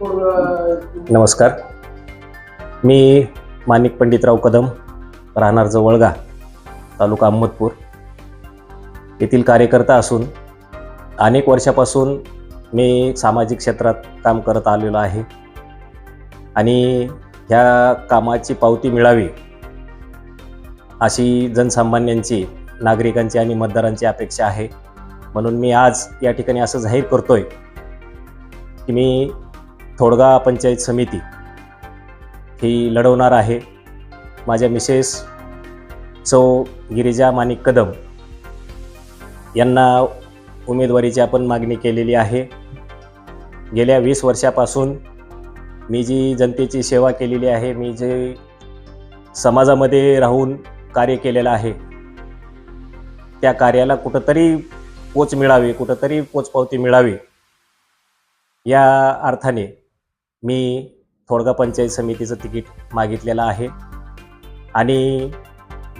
नमस्कार. मी माणिक पंडितराव कदम राहणार जवळगा तालुका अहमदपूर. येथील कार्यकर्ता असून अनेक वर्षापासून मी सामाजिक क्षेत्रात काम करत आलेलो आहे आणि ह्या कामाची पावती मिळावी अशी जनसामान्यांची नागरिकांची आणि मतदारांची अपेक्षा आहे. म्हणून मी आज या ठिकाणी असं जाहीर करतोय की मी थोडगा पंचायत समिती ही लढवणार आहे. माझ्या मिसेस सौ गिरिजा माणिक कदम यांना उमेदवारीची आपण मागणी केलेली आहे. गेल्या वीस वर्षापासून मी जी जनतेची सेवा केलेली आहे मी जे समाजामध्ये राहून कार्य केलेलं आहे त्या कार्याला कुठंतरी पोच मिळावी कुठंतरी पोचपावती मिळावी या अर्थाने मी थोडगा पंचायत समितीचं तिकीट मागितलेलं आहे. आणि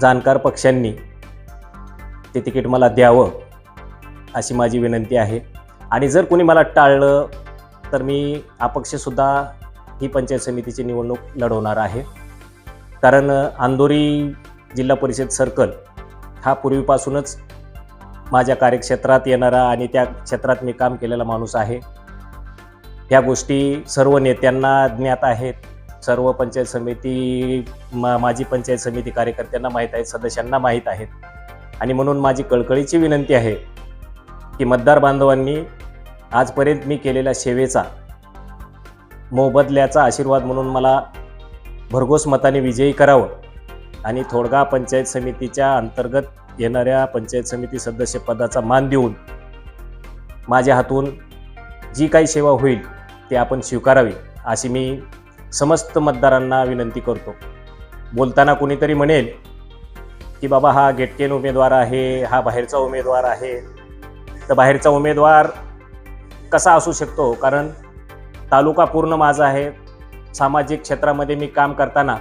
जाणकार पक्षांनी ते तिकीट मला द्यावं अशी माझी विनंती आहे. आणि जर कोणी मला टाळलं तर मी अपक्षसुद्धा ही पंचायत समितीची निवडणूक लढवणार आहे. कारण आंदोरी जिल्हा परिषद सर्कल हा पूर्वीपासूनच माझ्या कार्यक्षेत्रात येणारा आणि त्या क्षेत्रात मी काम केलेला माणूस आहे. ह्या गोष्टी सर्व नेत्यांना ज्ञात आहेत. सर्व पंचायत समिती मा माजी पंचायत समिती कार्यकर्त्यांना माहीत आहेत सदस्यांना माहीत आहेत. आणि म्हणून माझी कळकळीची विनंती आहे की मतदार बांधवांनी आजपर्यंत मी केलेल्या सेवेचा मोबदल्याचा आशीर्वाद म्हणून मला भरघोस मताने विजयी करावं आणि थोडगा पंचायत समितीच्या अंतर्गत येणाऱ्या पंचायत समिती सदस्य पदाचा मान देऊन माझ्या हातून जी काही सेवा होईल ते आपण स्वीकारावी अशी मी समस्त मतदारांना विनंती करतो. बोलताना कोणीतरी म्हणेल की बाबा हा गेटकेन उमेदवार आहे हा बाहेरचा उमेदवार आहे. तर बाहेरचा उमेदवार कसा असू शकतो? कारण तालुका पूर्ण माझा आहे. सामाजिक क्षेत्रामध्ये मी काम करताना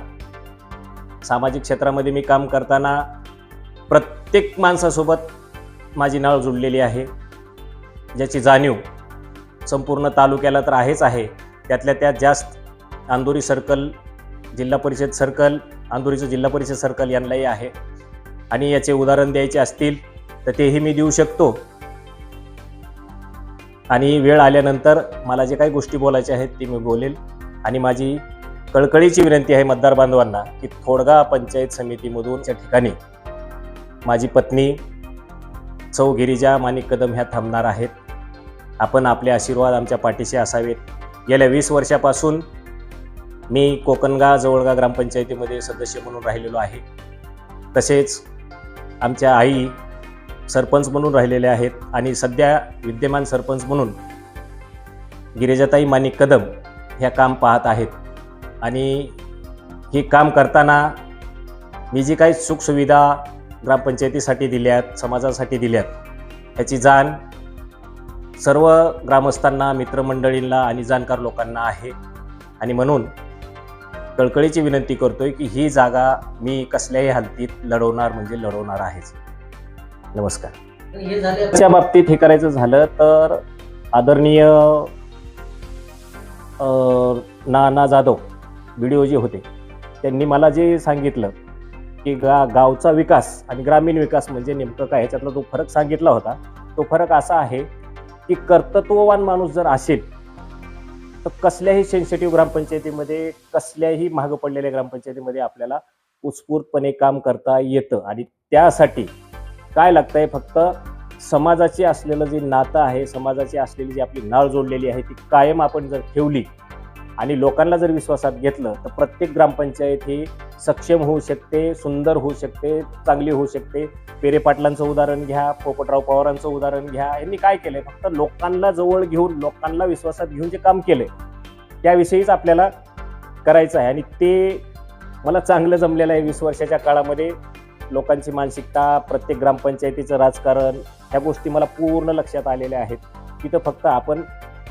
सामाजिक क्षेत्रामध्ये मी काम करताना प्रत्येक माणसासोबत माझी नाळ जुळलेली आहे. ज्याची जाणीव संपूर्ण तालुक्याला तर आहेच आहे. त्यातल्या त्यात जास्त अंदोरी सर्कल जिल्हा परिषद सर्कल अंदुरीचं जिल्हा परिषद सर्कल यांनाही आहे. आणि याचे उदाहरण द्यायचे असतील तर तेही मी देऊ शकतो. आणि वेळ आल्यानंतर मला जे काही गोष्टी बोलायच्या आहेत ते मी बोलेल. आणि माझी कळकळीची विनंती आहे मतदार बांधवांना की थोडगा पंचायत समितीमधून त्या ठिकाणी माझी पत्नी सौ गिरिजा माणिक कदम ह्या थांबणार आहेत आपण आपले आशीर्वाद आमच्या पाठीशी असावेत. गेल्या वीस वर्षापासून मी कोकणगा जवळगा ग्रामपंचायतीमध्ये सदस्य म्हणून राहिलेलो आहे. तसेच आमच्या आई सरपंच म्हणून राहिलेल्या आहेत आणि सध्या विद्यमान सरपंच म्हणून गिरिजाताई माणिक कदम ह्या काम पाहत आहेत. आणि हे काम करताना मी जी काही सुखसुविधा ग्रामपंचायतीसाठी दिल्यात समाजासाठी दिल्यात ह्याची जाण सर्व ग्रामस्थांना मित्रमंडळींना आणि जाणकार लोकांना आहे. आणि म्हणून कळकळीची विनंती करतोय की ही जागा मी कसल्याही हालतीत लढवणार म्हणजे लढवणार आहेच. नमस्कार. हे च्या बाबतीत हे करायचं झालं तर आदरणीय नाना जाधव व्हिडिओ जे होते त्यांनी मला जे सांगितलं की गा गावचा विकास आणि ग्रामीण विकास म्हणजे नेमकं काय ह्याच्यातला तो फरक सांगितला होता तो फरक असा आहे की कर्तृत्ववान माणूस जर असेल तर कसल्याही सेन्सिटिव्ह ग्रामपंचायतीमध्ये कसल्याही मागं पडलेल्या ग्रामपंचायतीमध्ये आपल्याला उत्स्फूर्तपणे काम करता येतं. आणि त्यासाठी काय लागतंय फक्त समाजाचे असलेलं जे नातं आहे समाजाची असलेली जी आपली नाळ जोडलेली आहे ती कायम आपण जर ठेवली आणि लोकांना जर विश्वासात घेतलं तर प्रत्येक ग्रामपंचायत ही सक्षम होऊ शकते सुंदर होऊ शकते चांगली होऊ शकते. पेरे पाटलांचं उदाहरण घ्या पोपटराव पवारांचं उदाहरण घ्या. यांनी काय केलंय? फक्त लोकांना जवळ घेऊन लोकांना विश्वासात घेऊन जे काम केलंय त्याविषयीच आपल्याला करायचं आहे. आणि ते मला चांगलं जमलेलं आहे वीस वर्षाच्या काळामध्ये. लोकांची मानसिकता प्रत्येक ग्रामपंचायतीचं राजकारण ह्या गोष्टी मला पूर्ण लक्षात आलेल्या आहेत. तिथं फक्त आपण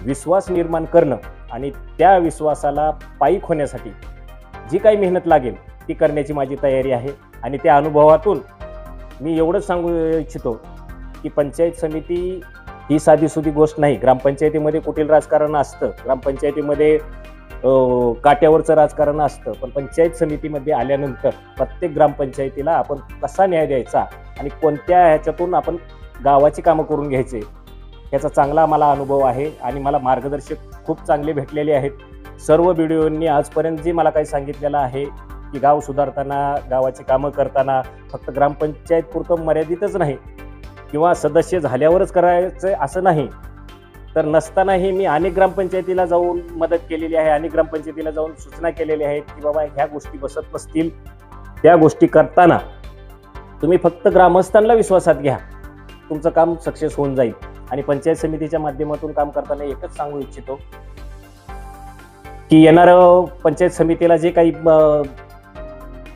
विश्वास निर्माण करणं आणि त्या विश्वासाला पायीक होण्यासाठी जी काही मेहनत लागेल ती करण्याची माझी तयारी आहे. आणि त्या अनुभवातून मी एवढंच सांगू इच्छितो की पंचायत समिती ही साधी सुधी गोष्ट नाही. ग्रामपंचायतीमध्ये कुठील राजकारण असतं. ग्रामपंचायतीमध्ये काट्यावरचं राजकारण असतं. पण पंचायत समितीमध्ये आल्यानंतर प्रत्येक ग्रामपंचायतीला आपण कसा न्याय द्यायचा आणि कोणत्या ह्याच्यातून आपण गावाची कामं करून घ्यायचे याचा चांगला मला अनुभव आहे आणि मला मार्गदर्शक खूप चांगले भेटलेले आहेत. सर्व व्हिडिओंनी आजपर्यंत जे मला काही सांगितलेलं आहे की गाव सुधारताना गावाची कामं करताना फक्त ग्रामपंचायत पुरतं मर्यादितच नाही. किंवा सदस्य झाल्यावरच करायचं असं नाही. तर नसतानाही मी अनेक ग्रामपंचायतीला जाऊन मदत केलेली आहे अनेक ग्रामपंचायतीला जाऊन सूचना केलेल्या आहेत की बाबा ह्या गोष्टी बसत नसतील त्या गोष्टी करताना तुम्ही फक्त ग्रामस्थांना विश्वासात घ्या. तुमचं काम सक्सेस होऊन जाईल. आणि पंचायत समितीच्या माध्यमातून काम करताना एकच सांगू इच्छितो की येणारं पंचायत समितीला जे काही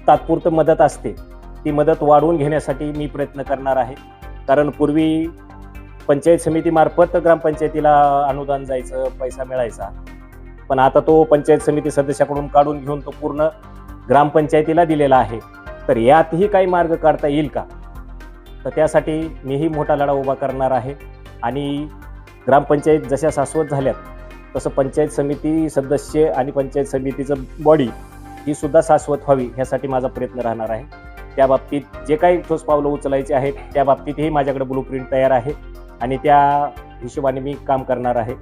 तात्पुरतं मदत असते. ती मदत वाढवून घेण्यासाठी मी प्रयत्न करणार आहे. कारण पूर्वी पंचायत समितीमार्फत ग्रामपंचायतीला अनुदान जायचं पैसा मिळायचा. पण आता तो पंचायत समिती सदस्याकडून काढून घेऊन तो पूर्ण ग्रामपंचायतीला दिलेला आहे. तर यातही काही मार्ग काढता येईल का? तर त्यासाठी मीही मोठा लढा उभा करणार आहे. आणि ग्रामपंचायत जशा शाश्वत झाल्यात तसं पंचायत समिती सदस्य आणि पंचायत समितीचं बॉडी ही सुद्धा शाश्वत व्हावी ह्यासाठी माझा प्रयत्न राहणार आहे. त्या बाबतीत जे काही ठोस पावलं उचलायचे आहेत त्या बाबतीतही माझ्याकडे ब्लू प्रिंट तयार आहे आणि त्या हिशोबाने मी काम करणार आहे.